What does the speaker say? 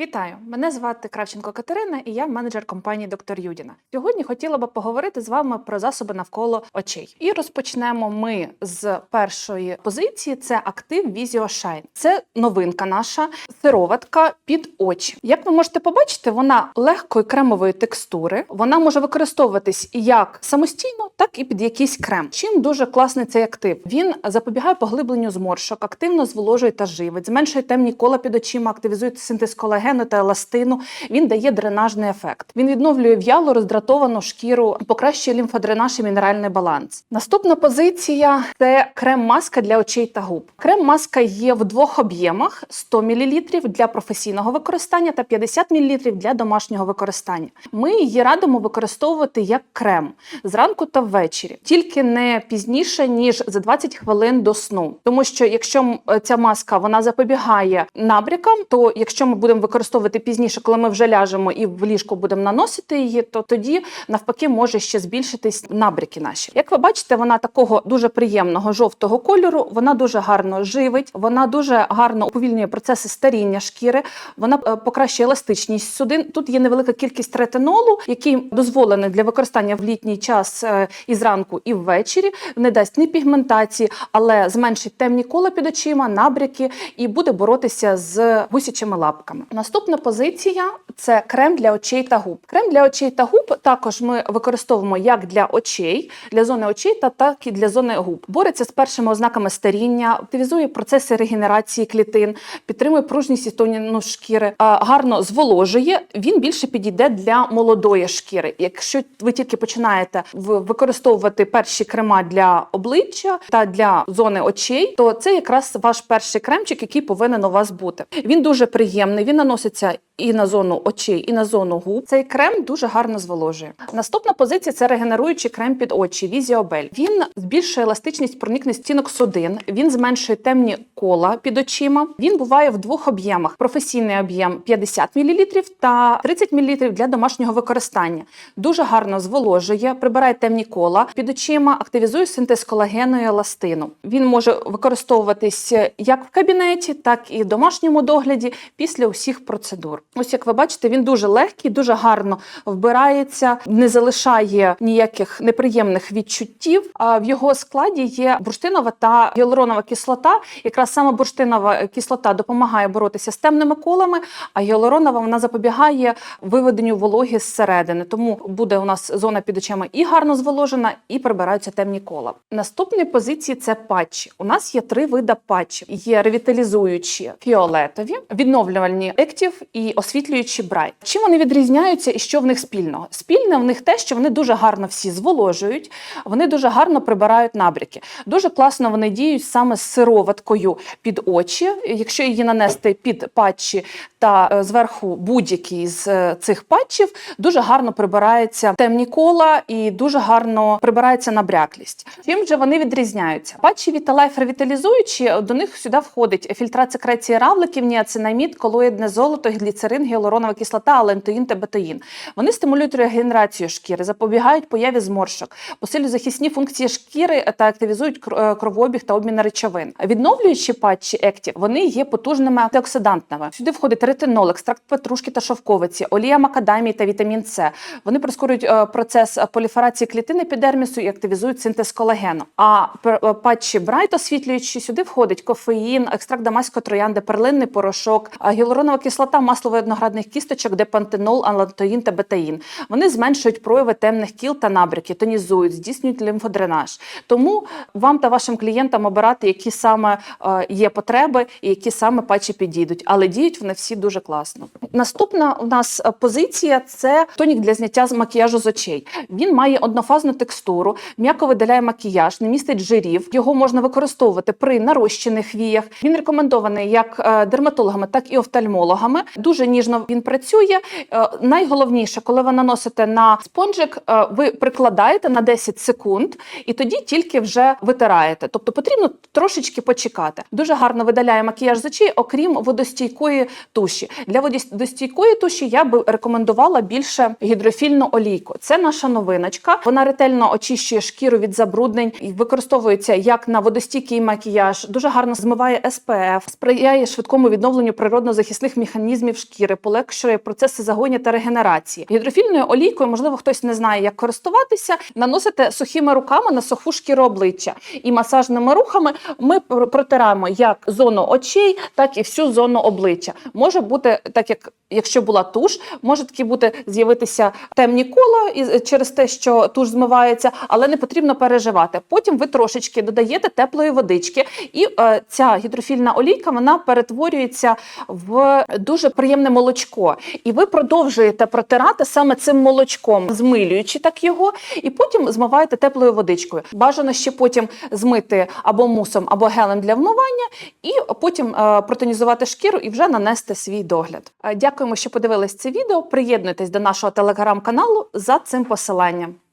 Вітаю! Мене звати Кравченко Катерина, і я менеджер компанії Доктор Юдіна. Сьогодні хотіла би поговорити з вами про засоби навколо очей. І розпочнемо ми з першої позиції: це актив Visio Shine. Це новинка наша сироватка під очі. Як ви можете побачити, вона легкої кремової текстури. Вона може використовуватись як самостійно, так і під якийсь крем. Чим дуже класний цей актив? Він запобігає поглибленню зморшок, активно зволожує та живить, зменшує темні кола під очима, активізує синтез колагену та еластину. Він дає дренажний ефект. Він відновлює в'ялу роздратовану шкіру, покращує лімфодренаж і мінеральний баланс. Наступна позиція це крем-маска для очей та губ. Крем-маска є в двох об'ємах: 100 мл для професійного використання та 50 мл для домашнього використання. Ми її радимо використовувати як крем зранку та ввечері, тільки не пізніше ніж за 20 хвилин до сну. Тому що якщо е, ця маска вона запобігає набрякам, то якщо ми будемо використовувати пізніше, коли ми вже ляжемо і в ліжку будемо наносити її, то тоді навпаки може ще збільшитись набряки наші. Як ви бачите, вона такого дуже приємного жовтого кольору. Вона дуже гарно живить, вона дуже гарно уповільнює процеси старіння шкіри. Вона е, покращує еластичність судин. Тут є невелика кількість ретинолу, який дозволений для використання в літній час е, і зранку, і ввечері. Не дасть ні пігментації, але зменшить темні кола під очима, набряки і буде боротися з гусячими лапками. Наступна позиція це крем для очей та губ. Крем для очей та губ також ми використовуємо як для очей, для зони очей, та так і для зони губ. Бореться з першими ознаками старіння, активізує процеси регенерації клітин, підтримує пружність і тонінну шкіри, гарно зволожує. Він більше підійде для молодої шкіри. Якщо ви тільки починаєте використовувати перші крема для обличчя та для зони очей, то це якраз ваш перший кремчик, який повинен у вас бути. Він дуже приємний. Він наноситься і на зону очей, і на зону губ. Цей крем дуже гарно зволожує. Наступна позиція це регенеруючий крем під очі Візіобель. Він збільшує еластичність проникне стінок судин. Він зменшує темні кола під очима. Він буває в двох об'ємах: професійний об'єм 50 мл та 30 мл для домашнього використання. Дуже гарно зволожує, прибирає темні кола під очима, активізує синтез колагену і еластину. Він може використовуватись як в кабінеті, так і в домашньому догляді після усіх процедур. Ось як ви бачите, він дуже легкий, дуже гарно вбирається, не залишає ніяких неприємних відчуттів. А в його складі є бурштинова та гіалуронова кислота. Якраз саме бурштинова кислота допомагає боротися з темними колами, а гіалуронова вона запобігає виведенню вологи зсередини. Тому буде у нас зона під очима і гарно зволожена, і прибираються темні кола. Наступні позиції це патчі. У нас є три види патчів: є ревіталізуючі фіолетові, відновлювальні ектів і освітлюючі брайт. Чим вони відрізняються і що в них спільного? Спільне в них те, що вони дуже гарно всі зволожують, вони дуже гарно прибирають набряки. Дуже класно вони діють саме з сироваткою під очі. Якщо її нанести під патчі та е, зверху будь-який з е, цих патчів, дуже гарно прибирається темні кола і дуже гарно прибирається набряклість. Чим же вони відрізняються? Патчі Vitalife ревіталізуючі, до них сюди входить фільтрат секреції равликів, ніацинамід, колоїдне золото, гліцерин, гіалуронова кислота, алентоїн та бетаїн. Вони стимулюють регенерацію шкіри, запобігають появі зморшок, посилюють захисні функції шкіри та активізують е, кровообіг та обмін речовин. Відновлюючі патчі Active, вони є потужними антиоксидантними. Сюди входить ретинол, екстракт петрушки та шовковиці, олія макадамії та вітамін С. Вони прискорюють е, процес поліферації клітин епідермісу і активізують синтез колагену. А е, патчі Bright освітлюючі сюди входить кофеїн, екстракт дамаської троянди, перлинний порошок, гіалуронова кислота, масло виноградних кісточок, де пантенол, алантоїн та бетаїн. Вони зменшують прояви темних кіл та набряки, тонізують, здійснюють лімфодренаж. Тому вам та вашим клієнтам обирати, які саме е, є потреби і які саме патчі підійдуть. Але діють вони всі дуже класно. Наступна у нас е, позиція це тонік для зняття з макіяжу з очей. Він має однофазну текстуру, м'яко видаляє макіяж, не містить жирів. Його можна використовувати при нарощених віях. Він рекомендований як е, дерматологами, так і офтальмологами. Дуже ніжно він працює. Е, Найголовніше, коли ви наносите на спонжик, е, ви прикладаєте на 10 секунд і тоді тільки вже витираєте. Тобто потрібно трошечки почекати. Дуже гарно видаляє макіяж з очей, окрім водостійкої туші. Для водостійкої туші я би рекомендувала більше гідрофільну олійку. Це наша новиночка. Вона ретельно очищує шкіру від забруднень і використовується як на водостійкий макіяж. Дуже гарно змиває SPF, сприяє швидкому відновленню природно-захисних механізмів шкіри. полегшує процеси загоєння та регенерації. Гідрофільною олійкою, можливо, хтось не знає, як користуватися. Наносите сухими руками на суху шкіру обличчя і масажними рухами ми протираємо як зону очей, так і всю зону обличчя. Може бути так, як якщо була туш, може таки бути з'явитися темні кола із через те, що туш змивається, але не потрібно переживати. Потім ви трошечки додаєте теплої водички, і е, ця гідрофільна олійка вона перетворюється в дуже приємне молочко. І ви продовжуєте протирати саме цим молочком, змилюючи так його, і потім змиваєте теплою водичкою. Бажано ще потім змити або мусом, або гелем для вмивання, і потім е, протонізувати шкіру і вже нанести свій догляд. Е, Дякуємо, що подивились це відео. Приєднуйтесь до нашого телеграм-каналу за цим посиланням.